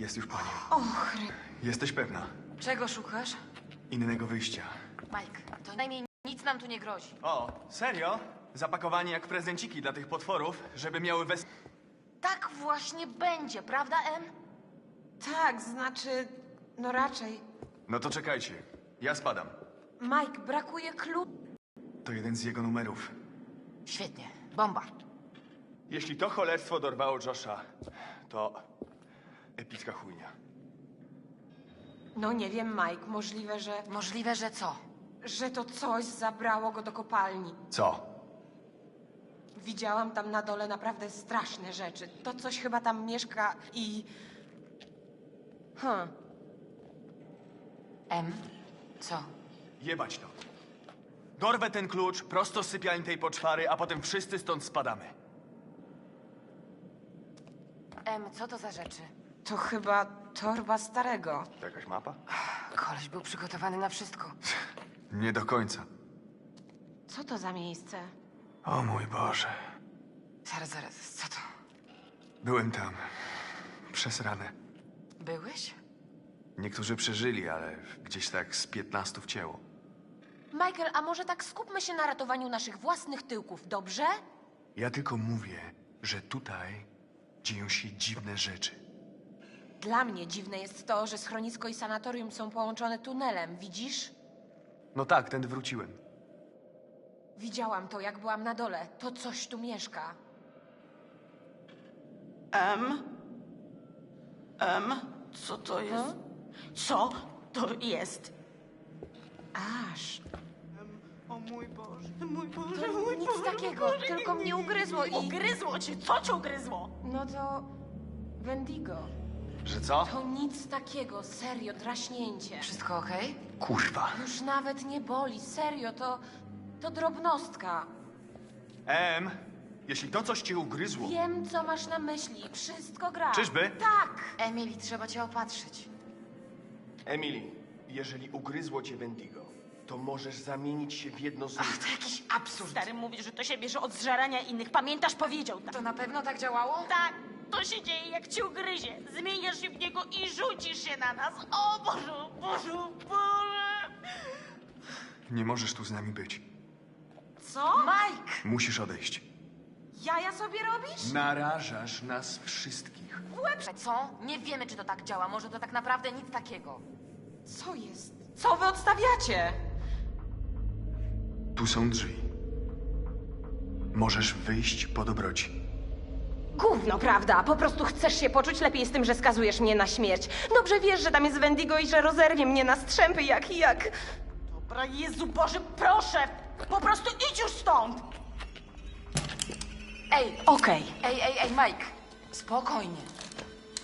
Jest już po nim. Och, Jesteś pewna? czego szukasz? Innego wyjścia. Mike, to najmniej nic nam tu nie grozi. O, serio? Zapakowanie jak prezenciki dla tych potworów, żeby miały wes... Tak właśnie będzie, prawda, Em? Tak, znaczy, no raczej. No to czekajcie. Ja spadam. Mike, brakuje klucza. To jeden z jego numerów. Świetnie, bomba. Jeśli to cholerstwo dorwało Josha, to epicka chujnia. No nie wiem, Mike, możliwe, że, Możliwe, że co? że to coś zabrało go do kopalni. Co? Widziałam tam na dole naprawdę straszne rzeczy. To coś chyba tam mieszka i... Hm, Em? Co? Jebać to. Dorwę ten klucz prosto z sypialni tej poczwary, a potem wszyscy stąd spadamy. Em, co to za rzeczy? To chyba torba starego. Jakaś mapa? Koleś był przygotowany na wszystko. Nie do końca. Co to za miejsce? O mój Boże. Zaraz, zaraz, co to? Byłem tam. Przesrane. Byłeś? Niektórzy przeżyli, ale gdzieś tak z piętnastu wcięło. Michael, a może tak skupmy się na ratowaniu naszych własnych tyłków, dobrze? Ja tylko mówię, że tutaj dzieją się dziwne rzeczy. Dla mnie dziwne jest to, że schronisko i sanatorium są połączone tunelem, widzisz? No tak, tędy wróciłem. Widziałam to, jak byłam na dole. To coś tu mieszka. M? M? Co to jest? Co to jest? Aż. O mój Boże, mój Boże, To mój nic Boże, takiego, mój Boże, tylko mnie ugryzło i- Ugryzło cię? Co cię ugryzło? No to... Wendigo. Że co? To nic takiego, serio, draśnięcie. Wszystko okej? Kurwa. Już nawet nie boli, serio, to... To drobnostka. Em, jeśli to coś cię ugryzło... Wiem, co masz na myśli. Wszystko gra. Czyżby? Tak. Emily, trzeba cię opatrzyć. Emily, jeżeli ugryzło cię Wendigo, to możesz zamienić się w jedno z Ach, nich. to jakiś absurd. Stary mówi, że to się bierze od zżerania innych. Pamiętasz, powiedział tak. To na pewno tak działało? Tak, to się dzieje, jak cię ugryzie. Zmieniasz się w niego i rzucisz się na nas. O Boże, Boże, Boże. Nie możesz tu z nami być. Co? Mike! Musisz odejść. Jaja sobie robisz? Narażasz nas wszystkich. Co? Nie wiemy, czy to tak działa. Może to tak naprawdę nic takiego. Co jest? Co wy odstawiacie? Tu są drzwi. Możesz wyjść po dobroci. Gówno, prawda? Po prostu chcesz się poczuć lepiej z tym, że skazujesz mnie na śmierć. Dobrze wiesz, że tam jest Wendigo i że rozerwie mnie na strzępy jak jak. Dobra, Jezu Boże, proszę. Po prostu idź już stąd. Ej, Okej. ej, ej, ej, Mike! Spokojnie.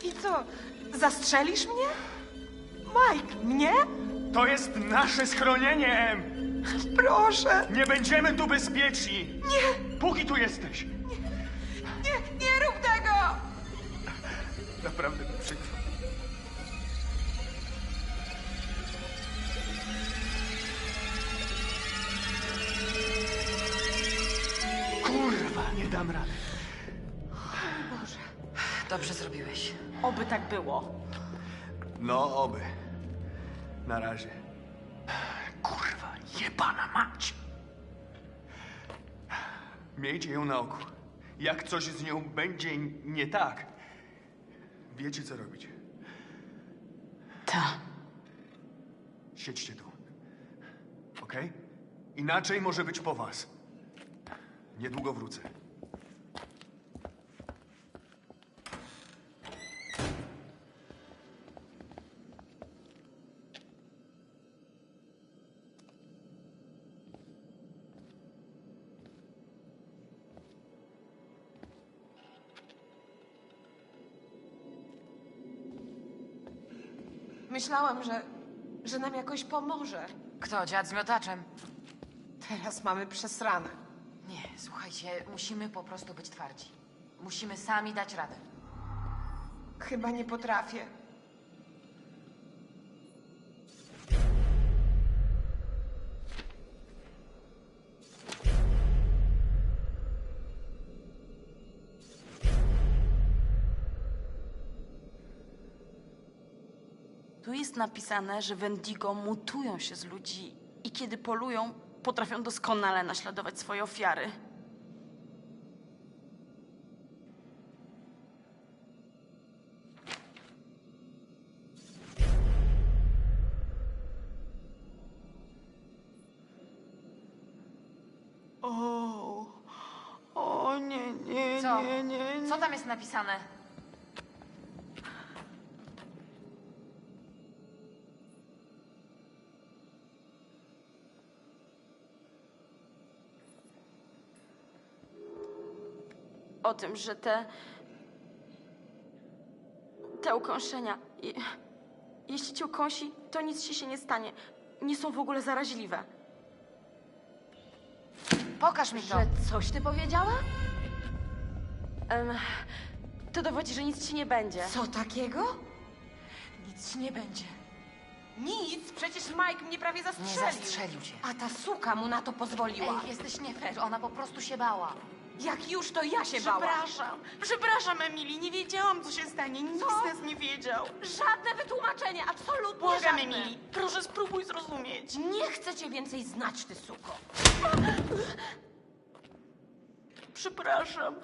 I co? Zastrzelisz mnie? Mike, mnie? To jest nasze schronienie, Em! Proszę. Nie będziemy tu bezpieczni! Nie! Póki tu jesteś! Naprawdę mi przykro. Kurwa, nie dam rady. Dobrze zrobiłeś. Oby tak było. No, oby. Na razie. Kurwa, jebana mać. Miejcie ją na oku. Jak coś z nią będzie nie tak, wiecie co robić. Ta. Siedźcie tu. Okej? Inaczej może być po was. Niedługo wrócę. Myślałam, że, że nam jakoś pomoże. Kto? Dziad z miotaczem? Teraz mamy przesrane. Nie, słuchajcie, musimy po prostu być twardzi. Musimy sami dać radę. Chyba nie potrafię. Tu jest napisane, że Wendigo mutują się z ludzi i kiedy polują, potrafią doskonale naśladować swoje ofiary. O, o nie, nie, Co? nie, nie, nie. Co tam jest napisane? O tym, że te. te ukąszenia. je- Jeśli cię ukąsi, to nic ci się nie stanie. Nie są w ogóle zaraźliwe. Pokaż mi to. Że coś ty powiedziała? Em, to dowodzi, że nic ci nie będzie. Co takiego? Nic ci nie będzie. Nic, przecież Mike mnie prawie Nie zastrzelił. zastrzelił cię. A ta suka mu na to pozwoliła. Ej, jesteś nie fair. Ona po prostu się bała. Jak już to ja się bałam. Przepraszam, przepraszam, Emily. Nie wiedziałam, co się stanie. Nikt Co? z nas nie wiedział. Żadne wytłumaczenie, absolutnie Błagam, żadne. Emily. Proszę, spróbuj zrozumieć. Nie chcę cię więcej znać, ty suko. Przepraszam.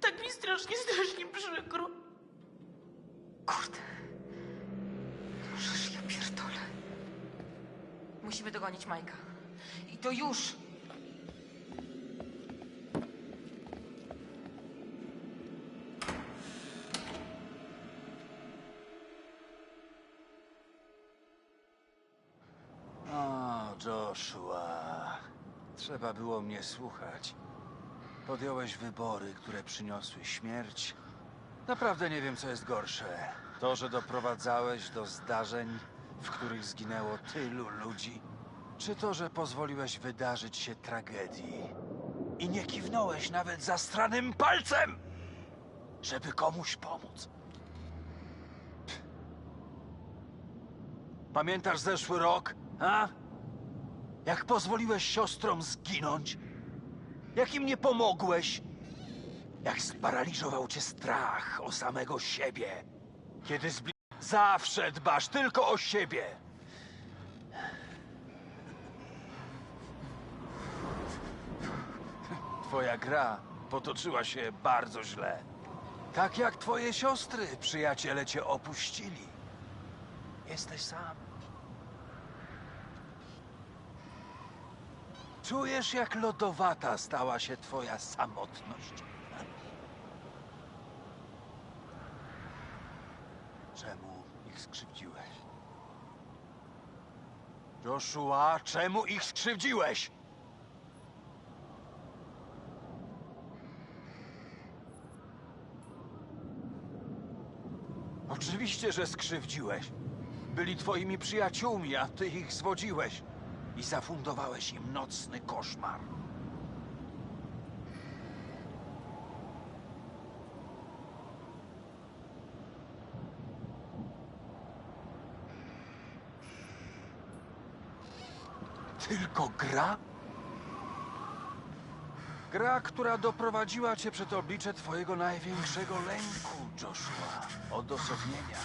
Tak mi strasznie, strasznie przykro. Kurde. Możesz ja pierdolę. Musimy dogonić Majka. I to już. Joshua. Trzeba było mnie słuchać. Podjąłeś wybory, które przyniosły śmierć. Naprawdę nie wiem, co jest gorsze. To, że doprowadzałeś do zdarzeń, w których zginęło tylu ludzi, czy to, że pozwoliłeś wydarzyć się tragedii i nie kiwnąłeś nawet zastranym palcem, żeby komuś pomóc. Pamiętasz zeszły rok, a? Jak pozwoliłeś siostrom zginąć? Jak im nie pomogłeś? Jak sparaliżował cię strach o samego siebie? Kiedy zbli... Zawsze dbasz tylko o siebie. Twoja gra potoczyła się bardzo źle. Tak jak twoje siostry, przyjaciele cię opuścili. Jesteś sam. Czujesz, jak lodowata stała się twoja samotność. Czemu ich skrzywdziłeś? Joshua, czemu ich skrzywdziłeś? Oczywiście, że skrzywdziłeś. Byli twoimi przyjaciółmi, a ty ich zwodziłeś. I zafundowałeś im nocny koszmar. Tylko gra? Gra, która doprowadziła cię przed oblicze twojego największego lęku, Joshua. Odosobnienia.